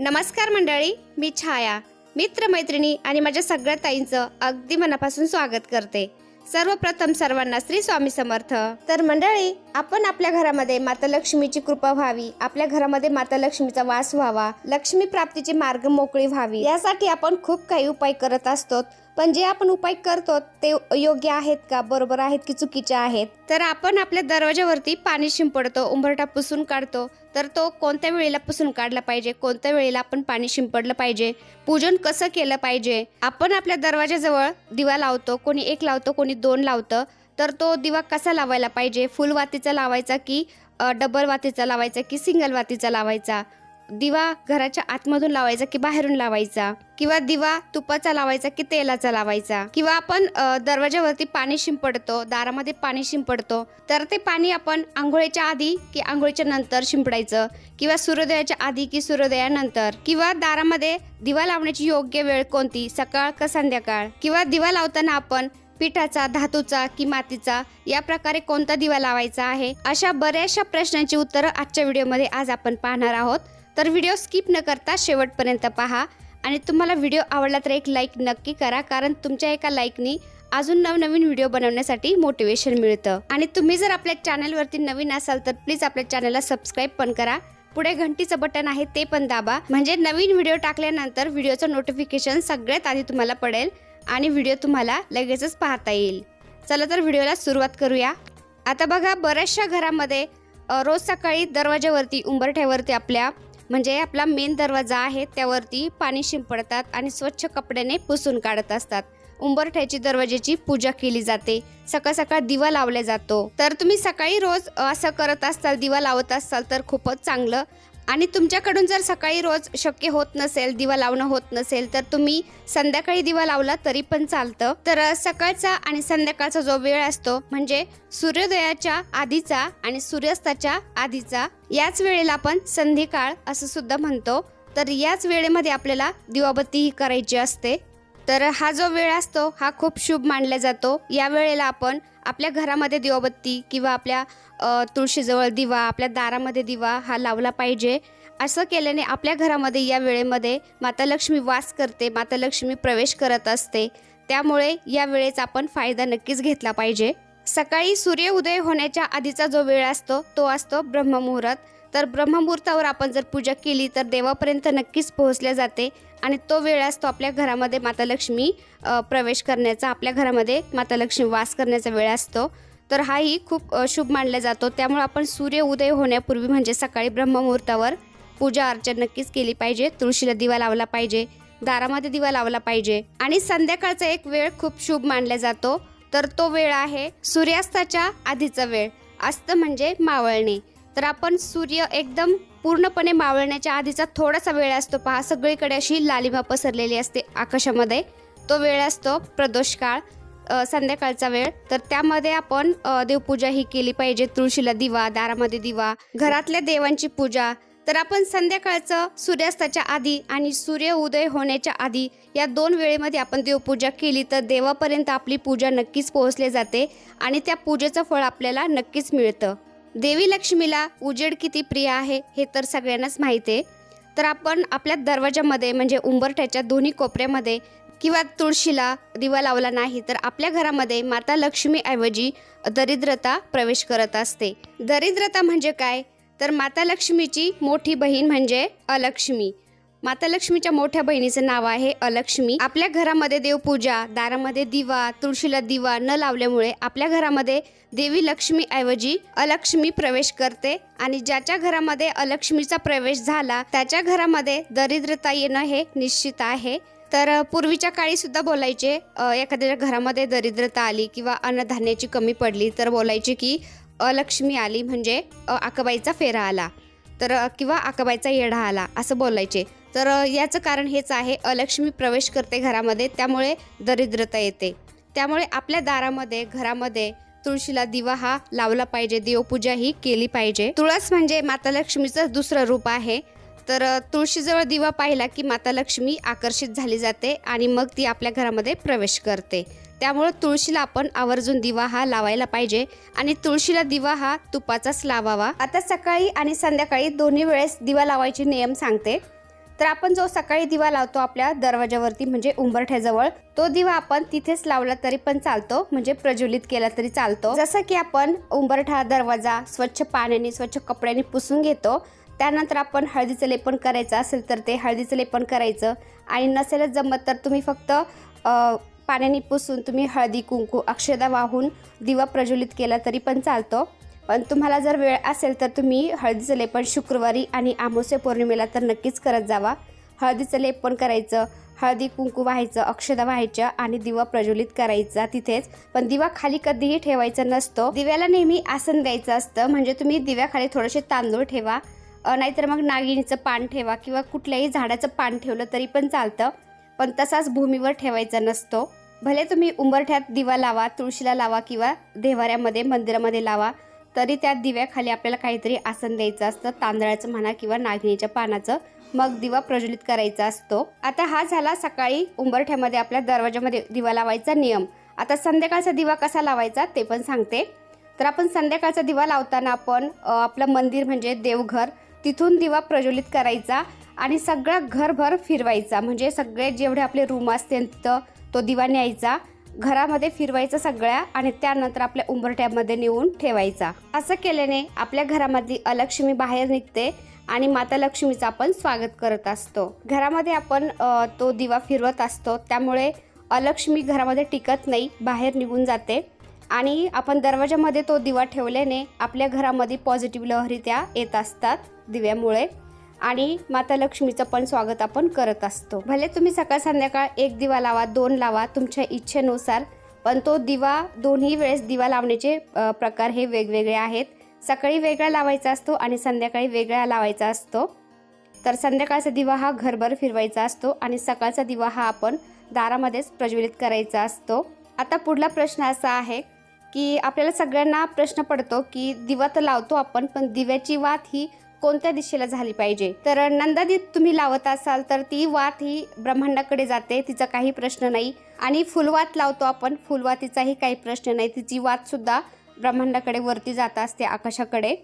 नमस्कार मंडळी मी छाया. मित्रमैत्रिणी आणि माझ्या सगळ्या ताईंचं अगदी मनापासून स्वागत करते. सर्वप्रथम सर्वांना श्री स्वामी समर्थ. तर मंडळी आपण आपल्या घरामध्ये माता लक्ष्मीची कृपा व्हावी आपल्या घरामध्ये माता लक्ष्मीचा वास व्हावा लक्ष्मी प्राप्तीचे मार्ग मोकळी व्हावी यासाठी आपण खूप काही उपाय करत असतो पण जे आपण उपाय करतो ते योग्य आहेत का? बरोबर आहेत की चुकीचे आहेत? तर आपण आपल्या दरवाजावरती पाणी शिंपडतो उंबरठा पुसून काढतो. तर तो कोणत्या वेळेला पुसून काढला पाहिजे? कोणत्या वेळेला आपण पाणी शिंपडलं पाहिजे? पूजन कसं केलं पाहिजे? आपण आपल्या दरवाजाजवळ दिवा लावतो कोणी एक लावतो कोणी दोन लावतं. तर तो दिवा कसा लावायला पाहिजे? फुल वातीचा लावायचा की डबल वातीचा लावायचा की सिंगल वातीचा लावायचा? दिवा घराच्या आतमधून लावायचा की बाहेरून लावायचा? किंवा दिवा तुपाचा लावायचा की तेलाचा लावायचा? किंवा आपण दरवाजावरती पाणी शिंपडतो दारामध्ये पाणी शिंपडतो तर ते पाणी आपण आंघोळीच्या आधी की आंघोळीच्या नंतर शिंपडायचं? किंवा सूर्योदयाच्या आधी की सूर्योदयानंतर? किंवा दारामध्ये दिवा लावण्याची योग्य वेळ कोणती? सकाळ का संध्याकाळ? किंवा दिवा लावताना आपण पिठाचा धातूचा की मातीचा या प्रकारे कोणता दिवा लावायचा आहे? अशा बऱ्याचशा प्रश्नांची उत्तरं आजच्या व्हिडिओमध्ये आज आपण पाहणार आहोत. तर व्हिडिओ स्किप न करता शेवटपर्यंत पहा. आणि तुम्हाला व्हिडिओ आवडला तर एक लाईक नक्की करा कारण तुमच्या एका लाईकनी अजून नवनवीन व्हिडिओ बनवण्यासाठी मोटिवेशन मिळतं. आणि तुम्ही जर आपल्या चॅनलवरती नवीन असाल तर प्लीज आपल्या चॅनलला सबस्क्राईब पण करा. पुढे घंटीचं बटन आहे ते पण दाबा. म्हणजे नवीन व्हिडिओ टाकल्यानंतर व्हिडिओचं नोटिफिकेशन सगळ्यात आधी तुम्हाला पडेल आणि व्हिडिओ तुम्हाला लगेचच पाहता येईल. चला तर व्हिडिओला सुरुवात करूया. आता बघा बऱ्याचशा घरामध्ये रोज सकाळी दरवाज्यावरती उंबरठ्यावरती आपल्या म्हणजे आपला मेन दरवाजा आहे त्यावरती पाणी शिंपडतात आणि स्वच्छ कपड्याने पुसून काढत असतात. उंबरठ्याची दरवाजेची पूजा केली जाते. सकाळ सकाळ दिवा लावला जातो. तर तुम्ही सकाळी रोज असं करत असाल दिवा लावत असाल तर खूपच चांगलं. आणि तुमच्याकडून जर सकाळी रोज शक्य होत नसेल दिवा लावणं होत नसेल तर तुम्ही संध्याकाळी दिवा लावला तरी पण चालतं. तर सकाळचा आणि संध्याकाळचा जो वेळ असतो म्हणजे सूर्योदयाच्या आधीचा आणि सूर्यास्ताच्या आधीचा याच वेळेला आपण संध्याकाळ असं सुद्धा म्हणतो. तर याच वेळेमध्ये आपल्याला दिवाबत्तीही करायची असते. तर हा जो वेळ असतो हा खूप शुभ मानला जातो. या वेळेला आपण आपल्या घरामध्ये दिवाबत्ती किंवा आपल्या तुळशीजवळ दिवा आपल्या दारामध्ये दिवा हा लावला पाहिजे. असं केल्याने आपल्या घरामध्ये या वेळेमध्ये माता लक्ष्मी वास करते माता लक्ष्मी प्रवेश करत असते. त्यामुळे या वेळेस आपण फायदा नक्कीच घेतला पाहिजे. सकाळी सूर्य उदय होण्याच्या आधीचा जो वेळ असतो तो असतो ब्रह्ममुहूर्त. तर ब्रह्ममुहूर्तावर आपण जर पूजा केली तर देवापर्यंत नक्कीच पोहोचल्या जाते आणि तो वेळ असतो आपल्या घरामध्ये माता लक्ष्मी प्रवेश करण्याचा आपल्या घरामध्ये माता लक्ष्मी वास करण्याचा वेळ असतो. तर हाही खूप शुभ मानला जातो. त्यामुळे आपण सूर्य उदय होण्यापूर्वी म्हणजे सकाळी ब्रह्ममुहूर्तावर पूजा अर्चना नक्कीच केली पाहिजे. तुळशीला दिवा लावला पाहिजे. दारामध्ये दिवा लावला पाहिजे. आणि संध्याकाळचा एक वेळ खूप शुभ मानला जातो. तर तो वेळ आहे सूर्यास्ताच्या आधीचा वेळ. अस्त म्हणजे मावळणे. तर आपण सूर्य एकदम पूर्णपणे मावळण्याच्या आधीचा थोडासा वेळ असतो पहा. सगळीकडे अशी लालिमा पसरलेली असते आकाशामध्ये. तो वेळ असतो प्रदोष काळ संध्याकाळचा वेळ. तर त्यामध्ये आपण देवपूजा ही केली पाहिजे. तुळशीला दिवा दारामध्ये दिवा घरातल्या देवांची पूजा. तर आपण संध्याकाळचं सूर्यास्ताच्या आधी आणि सूर्य उदय होण्याच्या आधी या दोन वेळेमध्ये आपण देवपूजा केली तर देवापर्यंत आपली पूजा नक्कीच पोहोचली जाते आणि त्या पूजेचं फळ आपल्याला नक्कीच मिळतं. देवी लक्ष्मीला उजेड किती प्रिय आहे हे तर सगळ्यांनाच माहिती आहे. तर आपण आपल्या दरवाजामध्ये म्हणजे उंबरठ्याच्या दोन्ही कोपऱ्यामध्ये किंवा तुळशीला दिवा लावला नाही तर आपल्या घरामध्ये माता लक्ष्मीऐवजी दरिद्रता प्रवेश करत असते. दरिद्रता म्हणजे काय? तर माता लक्ष्मीची मोठी बहीण म्हणजे अलक्ष्मी. माता लक्ष्मीच्या मोठ्या बहिणीचं नाव आहे अलक्ष्मी. आपल्या घरामध्ये देवपूजा दारामध्ये दिवा तुळशीला दिवा न लावल्यामुळे आपल्या घरामध्ये देवी लक्ष्मी ऐवजी अलक्ष्मी प्रवेश करते आणि ज्याच्या घरामध्ये अलक्ष्मीचा प्रवेश झाला त्याच्या घरामध्ये दरिद्रता येणं हे निश्चित आहे. तर पूर्वीच्या काळी सुद्धा बोलायचे एखाद्याच्या घरामध्ये दरिद्रता आली किंवा अन्नधान्याची कमी पडली तर बोलायचे की अलक्ष्मी आली म्हणजे आकाबाईचा फेरा आला तर किंवा आकाबाईचा येढा आला असं बोलायचे. तर याचं कारण हेच आहे अलक्ष्मी प्रवेश करते घरामध्ये त्यामुळे दरिद्रता येते. त्यामुळे आपल्या दारामध्ये घरामध्ये तुळशीला दिवा हा लावला पाहिजे देवपूजा ही केली पाहिजे. तुळस म्हणजे माता लक्ष्मीचं दुसरं रूप आहे. तर तुळशीजवळ दिवा पाहिला की माता लक्ष्मी आकर्षित झाली जाते आणि मग ती आपल्या घरामध्ये प्रवेश करते. त्यामुळं तुळशीला आपण आवर्जून दिवा हा लावायला पाहिजे आणि तुळशीला दिवा हा तुपाचाच लावावा. आता सकाळी आणि संध्याकाळी दोन्ही वेळेस दिवा लावायचे नियम सांगते. तर आपण जो सकाळी दिवा लावतो आपल्या दरवाजावरती म्हणजे उंबरठ्याजवळ तो दिवा आपण तिथेच लावला तरी पण चालतो म्हणजे प्रज्वलित केला तरी चालतो. जसं की आपण उंबरठा दरवाजा स्वच्छ पाण्याने स्वच्छ कपड्याने पुसून घेतो त्यानंतर आपण हळदीचं लेपन करायचं असेल तर ते हळदीचं लेपन करायचं. आणि नसेलच जमत तर तुम्ही फक्त पाण्याने पुसून तुम्ही हळदी कुंकू अक्षदा वाहून दिवा प्रज्वलित केला तरी पण चालतो. पण तुम्हाला जर वेळ असेल तर तुम्ही हळदीचं लेपन शुक्रवारी आणि आमोसे पौर्णिमेला तर नक्कीच करत जावा. हळदीचं लेपन करायचं हळदी कुंकू व्हायचं अक्षदा व्हायच्या आणि दिवा प्रज्वलित करायचा तिथेच. पण दिवा खाली कधीही ठेवायचा नसतो. दिव्याला नेहमी आसन द्यायचं असतं. म्हणजे तुम्ही दिव्याखाली थोडेसे तांदूळ ठेवा. नाहीतर मग नागिणीचं पान ठेवा किंवा कुठल्याही झाडाचं पान ठेवलं तरी पण चालतं. पण तसाच भूमीवर ठेवायचा नसतो. भले तुम्ही उंबरठ्यात दिवा लावा तुळशीला लावा किंवा देवाऱ्यामध्ये मंदिरामध्ये लावा तरी त्या दिव्याखाली आपल्याला काहीतरी आसन द्यायचं असतं. तांदळाचं म्हणा किंवा नागिणीच्या पानाचं मग दिवा प्रज्वलित करायचा असतो. आता हा झाला सकाळी उंबरठ्यामध्ये आपल्या दरवाजामध्ये दिवा लावायचा नियम. आता संध्याकाळचा दिवा कसा लावायचा ते पण सांगते. तर आपण संध्याकाळचा दिवा लावताना आपण आपलं मंदिर म्हणजे देवघर तिथून दिवा प्रज्वलित करायचा आणि सगळा घरभर फिरवायचा. म्हणजे सगळे जेवढे आपले रूम असतील तिथं तो दिवा न्यायचा. घरामध्ये फिरवायचा सगळ्या आणि त्यानंतर आपल्या उंबरट्यामध्ये नेऊन ठेवायचा. असं केल्याने आपल्या घरामधली अलक्ष्मी बाहेर निघते आणि माता लक्ष्मीचं आपण स्वागत करत असतो. घरामध्ये आपण तो दिवा फिरवत असतो. त्यामुळे अलक्ष्मी घरामध्ये टिकत नाही बाहेर निघून जाते. आणि आपण दरवाजामध्ये तो दिवा ठेवल्याने आपल्या घरामध्ये पॉझिटिव्ह लहरी त्या येत असतात. दिव्यामुळे. आणि माता लक्ष्मीचं पण स्वागत आपण करत असतो. भले तुम्ही सकाळ संध्याकाळ एक दिवा लावा दोन लावा तुमच्या इच्छेनुसार. पण तो दिवा दोन्ही वेळेस दिवा लावण्याचे प्रकार हे वेगवेगळे आहेत. सकाळी वेगळा लावायचा असतो आणि संध्याकाळी वेगळा लावायचा असतो. तर संध्याकाळचा दिवा हा घरभर फिरवायचा असतो आणि सकाळचा दिवा हा आपण दारामध्येच प्रज्वलित करायचा असतो. आता पुढला प्रश्न असा आहे की आपल्याला सगळ्यांना प्रश्न पडतो की दिवा तर लावतो आपण पण दिव्याची वात ही कोणत्या दिशेला झाली पाहिजे? तर नंदादीत तुम्ही लावत असाल तर ती वात ही ब्रह्मांडाकडे जाते तिचा काही प्रश्न नाही. आणि फुलवात लावतो आपण फुलवातीचाही काही प्रश्न नाही. तिची वात सुद्धा ब्रह्मांडाकडे वरती जात असते आकाशाकडे.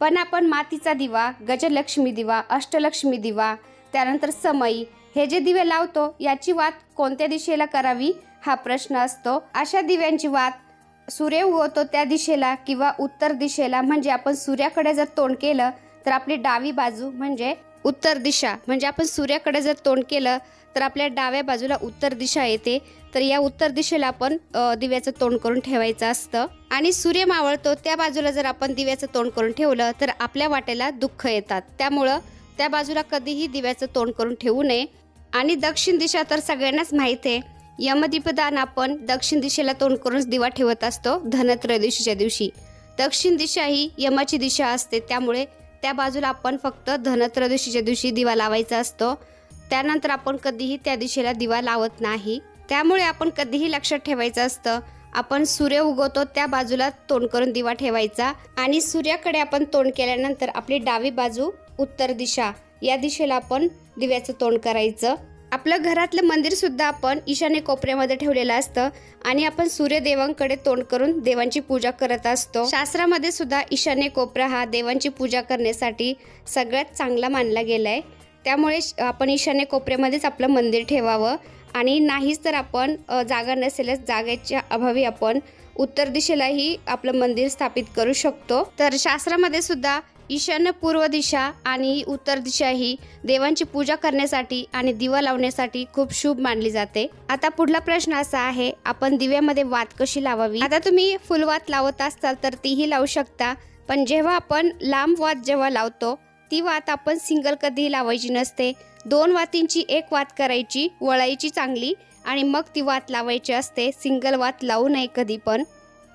पण आपण मातीचा दिवा गजलक्ष्मी दिवा अष्टलक्ष्मी दिवा त्यानंतर समई हे जे दिवे लावतो याची वात कोणत्या दिशेला करावी? हा प्रश्न असतो. अशा दिव्यांची वात सूर्य उगवतो त्या दिशेला किंवा उत्तर दिशेला. म्हणजे आपण सूर्याकडे जर तोंड केलं तर आपली डावी बाजू म्हणजे उत्तर दिशा. म्हणजे आपण सूर्याकडे जर तोंड केलं तर आपल्या डाव्या बाजूला उत्तर दिशा येते. तर या उत्तर दिशेला आपण दिव्याचं तोंड करून ठेवायचं असतं. आणि सूर्य मावळतो त्या बाजूला जर आपण दिव्याचं तोंड करून ठेवलं तर आपल्या वाटेला दुःख येतात. त्यामुळं त्या बाजूला कधीही दिव्याचं तोंड करून ठेवू नये. आणि दक्षिण दिशा तर सगळ्यांनाच माहीत आहे. यमदीपदान आपण दक्षिण दिशेला तोंड करूनच दिवा ठेवत असतो धनत्रयोदशीच्या दिवशी. दक्षिण दिशा ही यमाची दिशा असते त्यामुळे त्या बाजूला आपण फक्त धनत्रयोदशीच्या दिवशी दिवा लावायचा असतो. त्यानंतर आपण कधीही त्या दिशेला दिवा लावत नाही. त्यामुळे आपण कधीही लक्षात ठेवायचं असतं. आपण सूर्य उगवतो त्या बाजूला तोंड करून दिवा ठेवायचा आणि सूर्याकडे आपण तोंड केल्यानंतर आपली डावी बाजू उत्तर दिशा. या दिशेला आपण दिव्याचं तोंड करायचं. आपलं घरातलं मंदिरसुद्धा आपण ईशान्य कोपऱ्यामध्ये ठेवलेलं असतं आणि आपण सूर्यदेवांकडे तोंड करून देवांची पूजा करत असतो. शास्त्रामध्ये सुद्धा ईशान्य कोपरा हा देवांची पूजा करण्यासाठी सगळ्यात चांगला मानला गेलाय. त्यामुळे आपण ईशान्य कोपऱ्यामध्येच आपलं मंदिर ठेवावं आणि नाहीच तर आपण जागा नसेलच जागेच्या अभावी आपण उत्तर दिशेलाही आपलं मंदिर स्थापित करू शकतो. तर शास्त्रामध्ये सुद्धा ईशान्य पूर्व दिशा आणि उत्तर दिशा ही देवांची पूजा करण्यासाठी आणि दिवा लावण्यासाठी खूप शुभ मानली जाते. आता पुढला प्रश्न असा आहे आपण दिव्यामध्ये वात कशी लावावी? आता तुम्ही फुलवात लावत असाल तर तीही लावू शकता पण जेव्हा आपण लांब वात जेव्हा लावतो ती वात आपण सिंगल कधीही लावायची नसते. दोन वातींची एक वात करायची वळायची चांगली आणि मग ती वात लावायची असते. सिंगल वात लावू नये कधी पण.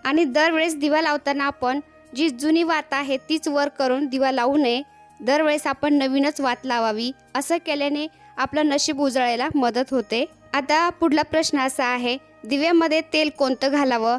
आणि दरवेळेस दिवा लावताना आपण जी जुनी वात आहे तीच वर करून दिवा लावू नये. दरवेळेस आपण नवीनच वात लावावी असं केल्याने आपलं नशीब उजळायला मदत होते. आता पुढला प्रश्न असा आहे दिव्यामध्ये तेल कोणतं घालावं?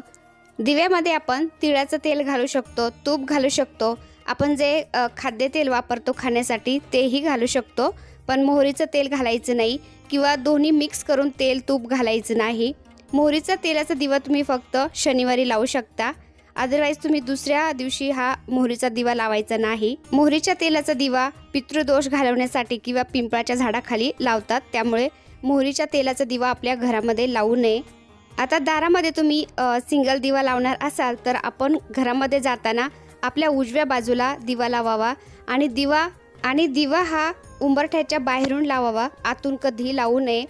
दिव्यामध्ये आपण तिळाचं तेल घालू शकतो तूप घालू शकतो. आपण जे खाद्यतेल वापरतो खाण्यासाठी तेही घालू शकतो. पण मोहरीचं तेल घालायचं नाही किंवा दोन्ही मिक्स करून तेल तूप घालायचं नाही. मोहरीचं तेलाचा दिवा तुम्ही फक्त शनिवारी लावू शकता. अदरवाईज तुम्ही दुसऱ्या दिवशी हा मोहरीचा दिवा लावायचा नाही. मोहरीच्या तेलाचा दिवा पितृदोष घालवण्यासाठी किंवा पिंपळाच्या झाडाखाली लावतात. त्यामुळे मोहरीच्या तेलाचा दिवा आपल्या घरामध्ये लावू नये. आता दारामध्ये तुम्ही सिंगल दिवा लावणार असाल तर आपण घरामध्ये जाताना आपल्या उजव्या बाजूला दिवा लावावा आणि दिवा आणि दिवा हा उंबरठ्याच्या बाहेरून लावावा. आतून कधीही लावू नये.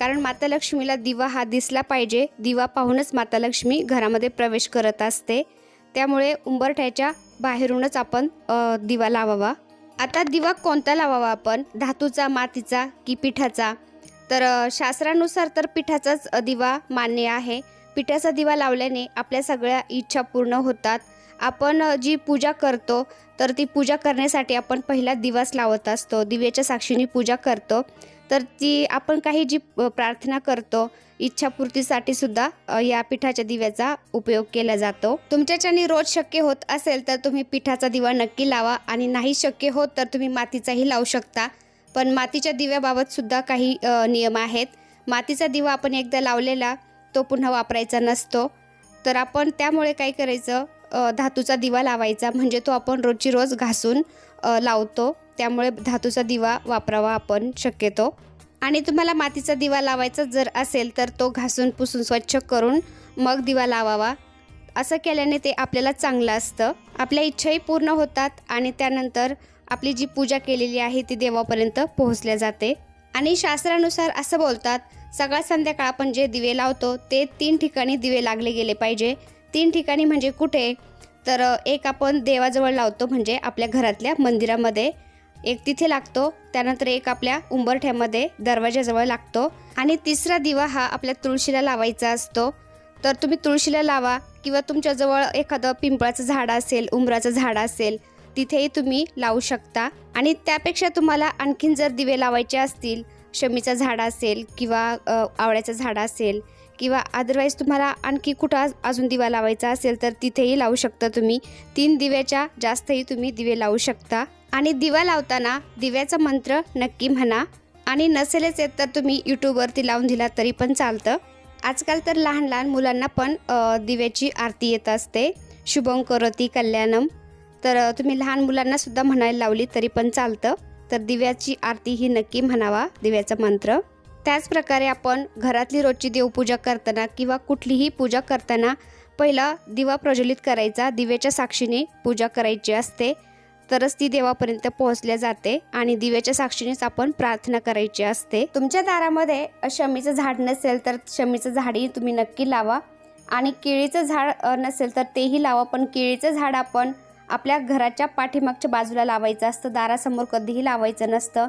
कारण माता लक्ष्मीला दिवा हा दिसला पाहिजे. दिवा पाहूनच माता लक्ष्मी घरामध्ये प्रवेश करत असते. त्यामुळे उंबरठ्याच्या बाहेरूनच आपण दिवा लावावा. आता दिवा कोणता लावावा आपण? धातूचा मातीचा की पिठाचा? तर शास्त्रानुसार तर पिठाचाच दिवा मान्य आहे. पिठाचा दिवा लावल्याने आपल्या सगळ्या इच्छा पूर्ण होतात. आपण जी पूजा करतो तर ती पूजा करण्यासाठी आपण पहिला दिवाच लावत असतो. दिव्याच्या साक्षीने पूजा करतो. तर ती आपण काही जी प्रार्थना करतो इच्छापूर्तीसाठी सुद्धा या पिठाच्या दिव्याचा उपयोग केला जातो. तुमच्याच्याने रोज शक्य होत असेल तर तुम्ही पिठाचा दिवा नक्की लावा आणि नाही शक्य होत तर तुम्ही मातीचाही लावू शकता. पण मातीच्या दिव्याबाबत सुद्धा काही नियम आहेत. मातीचा दिवा आपण एकदा लावलेला तो पुन्हा वापरायचा नसतो. तर आपण त्यामुळे काय करायचं धातूचा दिवा लावायचा म्हणजे तो आपण रोजची रोज घासून लावतो. त्यामुळे धातूचा दिवा वापरावा आपण शक्यतो. आणि तुम्हाला मातीचा दिवा लावायचा जर असेल तर तो घासून पुसून स्वच्छ करून मग दिवा लावावा. असं केल्याने ते आपल्याला चांगलं असतं. आपल्या इच्छाही पूर्ण होतात आणि त्यानंतर आपली जी पूजा केलेली आहे ती देवापर्यंत पोहोचल्या जाते. आणि शास्त्रानुसार असं बोलतात सकाळ संध्याकाळ आपण जे दिवे लावतो ते तीन ठिकाणी दिवे लागले गेले पाहिजे. तीन ठिकाणी म्हणजे कुठे? तर एक आपण देवाजवळ लावतो म्हणजे आपल्या घरातल्या मंदिरामध्ये. एक तिथे लागतो त्यानंतर एक आपल्या उंबरठ्यामध्ये दरवाजाजवळ लागतो. आणि तिसरा दिवा हा आपल्या तुळशीला लावायचा असतो. तर तुम्ही तुळशीला लावा किंवा तुमच्याजवळ एखादं पिंपळाचं झाड असेल उंबराचं झाड असेल तिथेही तुम्ही लावू शकता. आणि त्यापेक्षा तुम्हाला आणखीन जर दिवे लावायचे असतील शमीचं झाड असेल किंवा आवळ्याचं झाड असेल किंवा अदरवाईज तुम्हाला आणखी कुठं अजून दिवा लावायचा असेल तर तिथेही लावू शकता तुम्ही. तीन दिव्याच्या जास्तही तुम्ही दिवे लावू शकता. आणि दिवा लावताना दिव्याचा मंत्र नक्की म्हणा. आणि नसेलच येत तर तुम्ही यूट्यूबवरती लावून दिला तरी पण चालतं. आजकाल तर लहान लहान मुलांना पण दिव्याची आरती येत असते. शुभम करोती कल्याणम. तर तुम्ही लहान मुलांनासुद्धा म्हणायला लावली तरी पण चालतं. तर दिव्याची आरती ही नक्की म्हणावा दिव्याचा मंत्र. त्याचप्रकारे आपण घरातली रोजची देवपूजा करताना किंवा कुठलीही पूजा करताना पहिला दिवा प्रज्वलित करायचा. दिव्याच्या साक्षीने पूजा करायची असते. तरच ती देवापर्यंत पोहोचल्या जाते आणि दिव्याच्या साक्षीनेच आपण प्रार्थना करायची असते. तुमच्या दारामध्ये शमीचं झाड नसेल तर शमीचं झाडही तुम्ही नक्की लावा. आणि केळीचं झाड नसेल तर तेही लावा. पण केळीचं झाड आपण आपल्या घराच्या पाठीमागच्या बाजूला लावायचं असतं. दारासमोर कधीही लावायचं नसतं.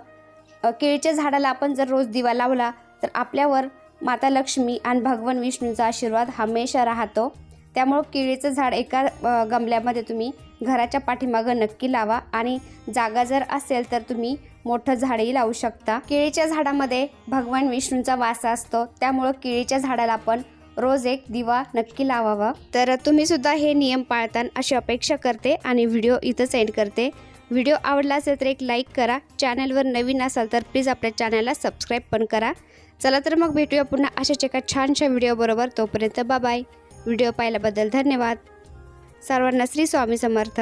केळीच्या झाडाला आपण जर रोज दिवा लावला तर आपल्यावर माता लक्ष्मी आणि भगवान विष्णूचा आशीर्वाद हमेशा राहतो. त्यामुळं केळीचं झाड एका गमल्यामध्ये तुम्ही घराच्या पाठीमागं नक्की लावा आणि जागा जर असेल तर तुम्ही मोठं झाडही लावू शकता. केळीच्या झाडामध्ये भगवान विष्णूचा वास असतो त्यामुळं केळीच्या झाडाला आपण रोज एक दिवा नक्की लावावा. तर तुम्ही सुद्धा हे नियम पाळतान अशी अपेक्षा करते आणि व्हिडिओ इथंच एंड करते. व्हिडिओ आवडला असेल तर एक लाईक करा. चॅनलवर नवीन असाल तर प्लीज आपल्या चॅनलला सबस्क्राईब पण करा. चला तर मग भेटूया पुन्हा अशाच एका छानशा व्हिडिओबरोबर तोपर्यंत बाय. व्हिडिओ पाहिल्याबद्दल धन्यवाद. सर्वांना श्री स्वामी समर्थ.